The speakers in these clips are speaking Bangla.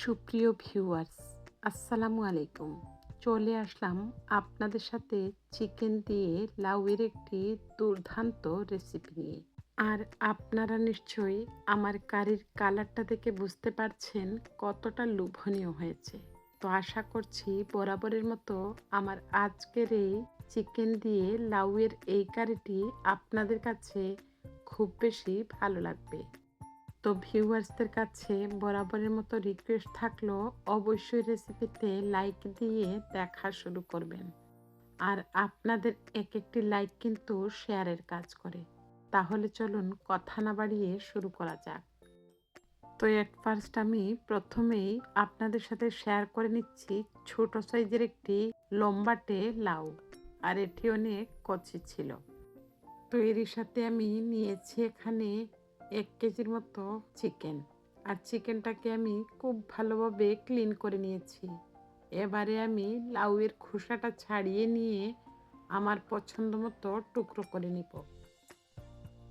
সুপ্রিয় ভিউয়ার্স আসসালামু আলাইকুম। চলে আসলাম আপনাদের সাথে চিকেন দিয়ে লাউয়ের একটি দুর্দান্ত রেসিপি নিয়ে। আর আপনারা নিশ্চয়ই আমার কারির কালারটা দেখে বুঝতে পারছেন কতটা লোভনীয় হয়েছে। তো আশা করছি বরাবরের মতো আমার আজকের এই চিকেন দিয়ে লাউয়ের এই কারিটি আপনাদের কাছে খুব বেশি ভালো লাগবে। তো ভিউয়ার্সদের কাছে বরাবরের মতো রিকোয়েস্ট থাকল, অবশ্যই রেসিপিতে লাইক দিয়ে দেখা শুরু করবেন। আর আপনাদের এক একটি লাইক কিন্তু শেয়ারের কাজ করে। তাহলে চলুন কথা না বাড়িয়ে শুরু করা যাক। তো এট ফার্স্ট আমি প্রথমেই আপনাদের সাথে শেয়ার করে নিচ্ছি ছোট সাইজের একটি লম্বাটে লাউ, আর এটি অনেক কচি ছিল। তো এরই সাথে আমি নিয়েছি এখানে এক কেজির মতো চিকেন আর চিকেনটাকে আমি খুব ভালোভাবে ক্লিন করে নিয়েছি। এবারে আমি লাউয়ের খোসাটা ছাড়িয়ে নিয়ে আমার পছন্দ মতো টুকরো করে নিব।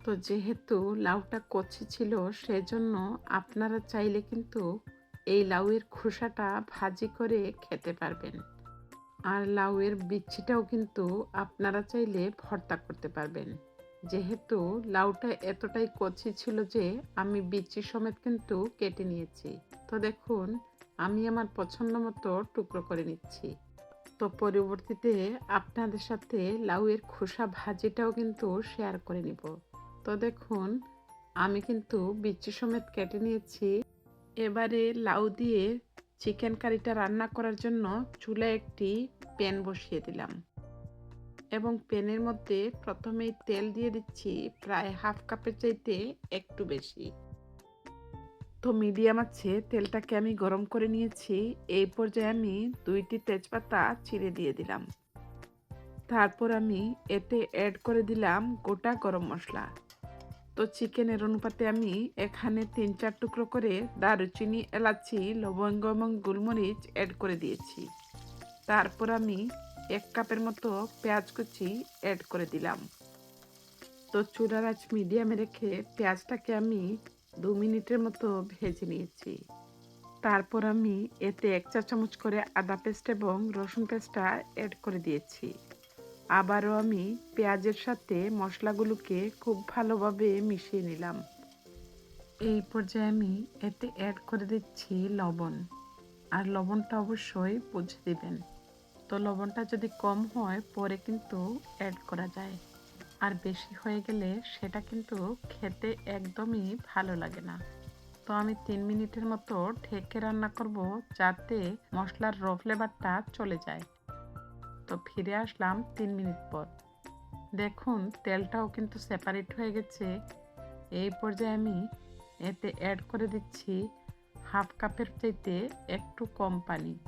তো যেহেতু লাউটা কচি ছিল, সেজন্য আপনারা চাইলে কিন্তু এই লাউয়ের খোসাটা ভাজি করে খেতে পারবেন। আর লাউয়ের বিচ্ছিটাও কিন্তু আপনারা চাইলে ভর্তা করতে পারবেন। যেহেতু লাউটা এতটাই কচি ছিল যে আমি বিচি সমেত কিন্তু কেটে নিয়েছি। তো দেখুন, আমি আমার পছন্দ মতো টুকরো করে নিচ্ছি। তো পরবর্তীতে আপনাদের সাথে লাউয়ের খোসা ভাজিটাও কিন্তু শেয়ার করে নিব। তো দেখুন, আমি কিন্তু বিচি সমেত কেটে নিয়েছি। এবারে লাউ দিয়ে চিকেন কারিটা রান্না করার জন্য চুলায় একটি প্যান বসিয়ে দিলাম। এবং প্যানের মধ্যে প্রথমেই তেল দিয়ে দিচ্ছি প্রায় হাফ কাপের চাইতে একটু বেশি। তো মিডিয়াম আছে, তেলটাকে আমি গরম করে নিয়েছি। এই পর্যায়ে আমি দুইটি তেজপাতা চিড়ে দিয়ে দিলাম। তারপর আমি এতে অ্যাড করে দিলাম গোটা গরম মশলা। তো চিকেনের অনুপাতে আমি এখানে তিন চার টুকরো করে দারুচিনি, এলাচি, লবঙ্গ এবং গোলমরিচ অ্যাড করে দিয়েছি। তারপর আমি কাপের মতো পেঁয়াজ কুচি অ্যাড করে দিলাম। তো চুলার আঁচ মিডিয়ামে রেখে পেঁয়াজটাকে আমি দু মিনিটের মতো ভেজে নিয়েছি। তারপর আমি এতে এক চা চামচ করে আদা পেস্ট এবং রসুন পেস্টটা অ্যাড করে দিয়েছি। আবারও আমি পেঁয়াজের সাথে মশলাগুলোকে খুব ভালোভাবে মিশিয়ে নিলাম। এই পর্যায়ে আমি এতে অ্যাড করে দিচ্ছি লবণ। আর লবণটা অবশ্যই বুঝে দিবেন। তো লবণটা যদি কম হয়, পরে কিন্তু অ্যাড করা যায়। আর বেশি হয়ে গেলে সেটা কিন্তু খেতে একদমই ভালো লাগে না। তো আমি তিন মিনিটের মতো ঢেকে রান্না করব যাতে মশলার র ফ্লেভারটা চলে যায়। তো ফিরে আসলাম তিন মিনিট পর। দেখুন, তেলটাও কিন্তু সেপারেট হয়ে গেছে। এই পর্যায়ে আমি এতে অ্যাড করে দিচ্ছি হাফ কাপের চাইতে একটু কম পানি।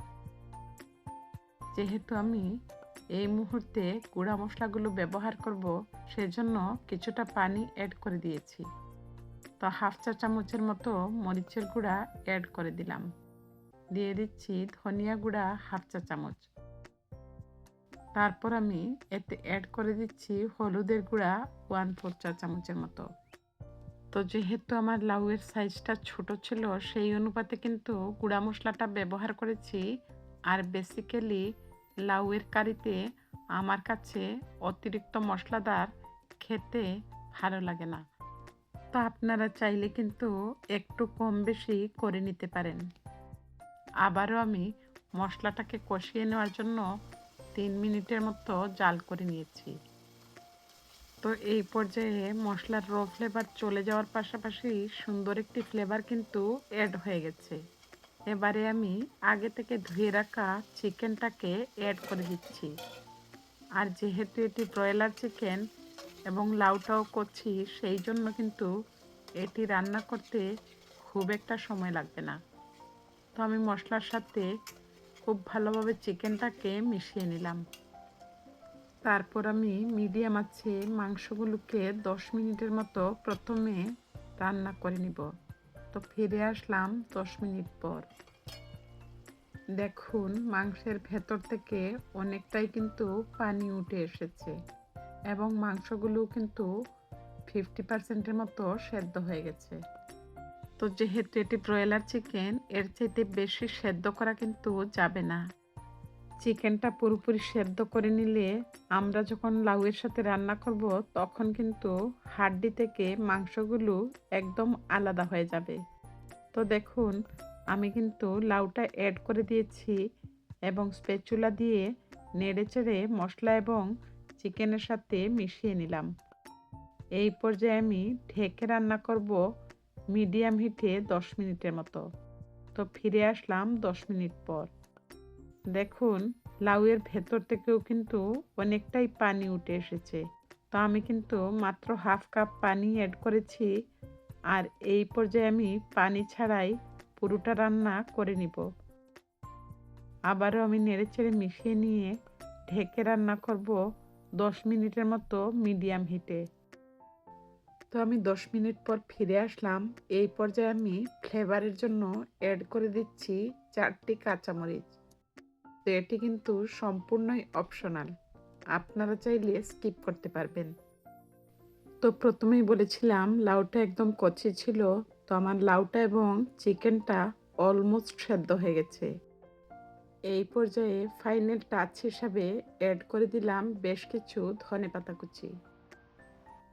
যেহেতু আমি এই মুহূর্তে গুঁড়া মশলাগুলো ব্যবহার করব, সেজন্য কিছুটা পানি অ্যাড করে দিয়েছি। তো হাফ চা চামচের মতো মরিচের গুঁড়া অ্যাড করে দিলাম। দিয়ে দিচ্ছি ধনিয়া গুঁড়া হাফ চা চামচ। তারপর আমি এতে অ্যাড করে দিচ্ছি হলুদের গুঁড়া ওয়ান ফোর চা চামচের মতো। তো যেহেতু আমার লাউয়ের সাইজটা ছোট ছিল, সেই অনুপাতে কিন্তু গুঁড়া মশলাটা ব্যবহার করেছি আর বেসিক্যালি লাউয়ের কারিতে আমার কাছে অতিরিক্ত মশলাদার খেতে ভালো লাগে না। তো আপনারা চাইলে কিন্তু একটু কম বেশি করে নিতে পারেন। আবারও আমি মশলাটাকে কষিয়ে নেওয়ার জন্য তিন মিনিটের মতো জাল করে নিয়েছি। তো এই পর্যায়ে মশলার র ফ্লেভার চলে যাওয়ার পাশাপাশি সুন্দর একটি ফ্লেভার কিন্তু অ্যাড হয়ে গেছে। এবারে আমি আগে থেকে ধুয়ে রাখা চিকেনটাকে অ্যাড করে দিচ্ছি। আর যেহেতু এটি ব্রয়লার চিকেন এবং লাউটাও করছি, সেই জন্য কিন্তু এটি রান্না করতে খুব একটা সময় লাগবে না। তো আমি মশলার সাথে খুব ভালোভাবে চিকেনটাকে মিশিয়ে নিলাম। তারপর আমি মিডিয়াম আছে, মাংসগুলোকে দশ মিনিটের মতো প্রথমে রান্না করে নিব। তো ফিরে আসলাম দশ মিনিট পর। দেখুন, মাংসের ভেতর থেকে অনেকটাই কিন্তু পানি উঠে এসেছে এবং মাংসগুলো কিন্তু ফিফটি পার্সেন্টের মতো সেদ্ধ হয়ে গেছে। তো যেহেতু এটি ব্রয়লার চিকেন এর চাইতে বেশি সেদ্ধ করা কিন্তু যাবে না। চিকেনটা পুরোপুরি সেদ্ধ করে নিলে আমরা যখন লাউয়ের সাথে রান্না করব, তখন কিন্তু হাড্ডি থেকে মাংসগুলো একদম আলাদা হয়ে যাবে। তো দেখুন, আমি কিন্তু লাউটা অ্যাড করে দিয়েছি এবং স্পেচুলা দিয়ে নেড়ে চেড়ে মশলা এবং চিকেনের সাথে মিশিয়ে নিলাম। এই পর্যায়ে আমি ঢেকে রান্না করব মিডিয়াম হিটে দশ মিনিটের মতো। তো ফিরে আসলাম দশ মিনিট পর। দেখুন, লাউয়ের ভেতর থেকেও কিন্তু অনেকটাই পানি উঠে এসেছে। তো আমি কিন্তু মাত্র হাফ কাপ পানি অ্যাড করেছি আর এই পর্যায়ে আমি পানি ছাড়াই পুরোটা রান্না করে নিব। আবারও আমি নেড়ে চেড়ে মিশিয়ে নিয়ে ঢেকে রান্না করব দশ মিনিটের মতো মিডিয়াম হিটে। তো আমি দশ মিনিট পর ফিরে আসলাম। এই পর্যায়ে আমি ফ্লেভারের জন্য অ্যাড করে দিচ্ছি চারটি কাঁচামরিচ। তো এটি কিন্তু সম্পূর্ণই অপশনাল আপনারা চাইলে স্কিপ করতে পারবেন। তো প্রথমেই বলেছিলাম, লাউটা একদম কচি ছিল, তো আমার লাউটা এবং চিকেনটা অলমোস্ট সেদ্ধ হয়ে গেছে। এই পর্যায়ে ফাইনাল টাচ হিসাবে অ্যাড করে দিলাম বেশ কিছু ধনে পাতা কুচি।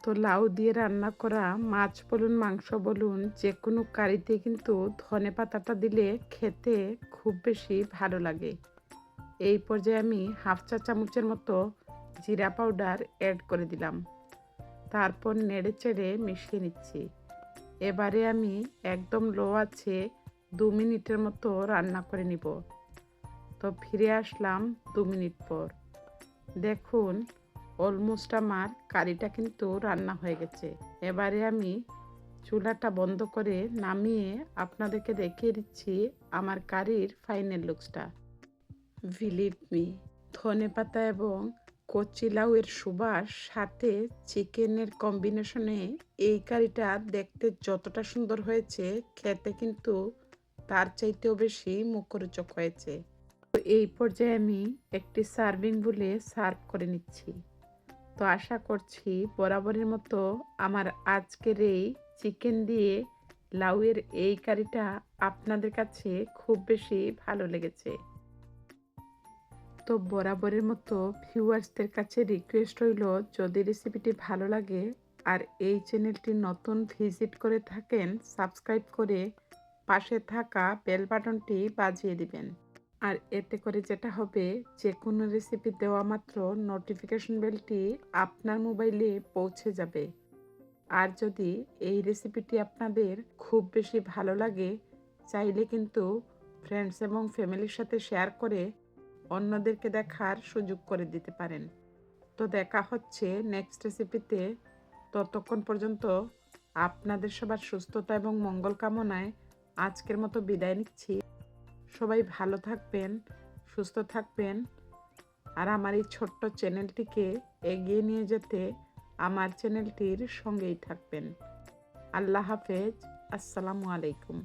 তো লাউ দিয়ে রান্না করা মাছ বলুন, মাংস বলুন যে কোনো কারিতে কিন্তু ধনে পাতাটা দিলে খেতে খুব বেশি ভালো লাগে। এই পর্যায়ে আমি হাফ চা চামচের মতো জিরা পাউডার অ্যাড করে দিলাম। তারপর নেড়ে চেড়ে মিশিয়ে নিচ্ছি। এবারে আমি একদম লো আছে দু মিনিটের মতো রান্না করে নিব। তো ফিরে আসলাম দু মিনিট পর। দেখুন অলমোস্ট আমার কারিটা কিন্তু রান্না হয়ে গেছে। এবারে আমি চুলাটা বন্ধ করে নামিয়ে আপনাদেরকে দেখিয়ে দিচ্ছি আমার কারির ফাইনাল লুকসটা বিলিভ মি ধনে পাতা এবং কচি লাউয়ের সুবাস সাথে চিকেনের কম্বিনেশনে এই কারিটা দেখতে যতটা সুন্দর হয়েছে, খেতে কিন্তু তার চাইতেও বেশি মুখরোচক হয়েছে। তো এই পর্যায়ে আমি একটি সার্ভিং বলে সার্ভ করে নিচ্ছি। তো আশা করছি বরাবরের মতো আমার আজকের এই চিকেন দিয়ে লাউয়ের এই কারিটা আপনাদের কাছে খুব বেশি ভালো লেগেছে। তো বরাবরের মতো ভিউয়ার্সদের কাছে রিকোয়েস্ট রইল, যদি রেসিপিটি ভালো লাগে আর এই চ্যানেলটি নতুন ভিজিট করে থাকেন, সাবস্ক্রাইব করে পাশে থাকা বেল বাটনটি বাজিয়ে দিবেন। আর এতে করে যেটা হবে যে কোনো রেসিপি দেওয়া মাত্র নোটিফিকেশন বেলটি আপনার মোবাইলে পৌঁছে যাবে। আর যদি এই রেসিপিটি আপনাদের খুব বেশি ভালো লাগে, চাইলে কিন্তু ফ্রেন্ডস এবং ফ্যামিলির সাথে শেয়ার করে অন্যদেরকে দেখার সুযোগ করে দিতে পারেন। তো দেখা হচ্ছে নেক্সট রেসিপিতে ততক্ষণ পর্যন্ত আপনাদের সবার সুস্থতা এবং মঙ্গল কামনায় আজকের মতো বিদায় নিচ্ছি। সবাই ভালো থাকবেন, সুস্থ থাকবেন। আর আমার এই ছোট্ট চ্যানেলটিকে এগিয়ে নিয়ে যেতে আমার চ্যানেলটির সঙ্গেই থাকবেন। আল্লাহ হাফেজ, আসসালামু আলাইকুম।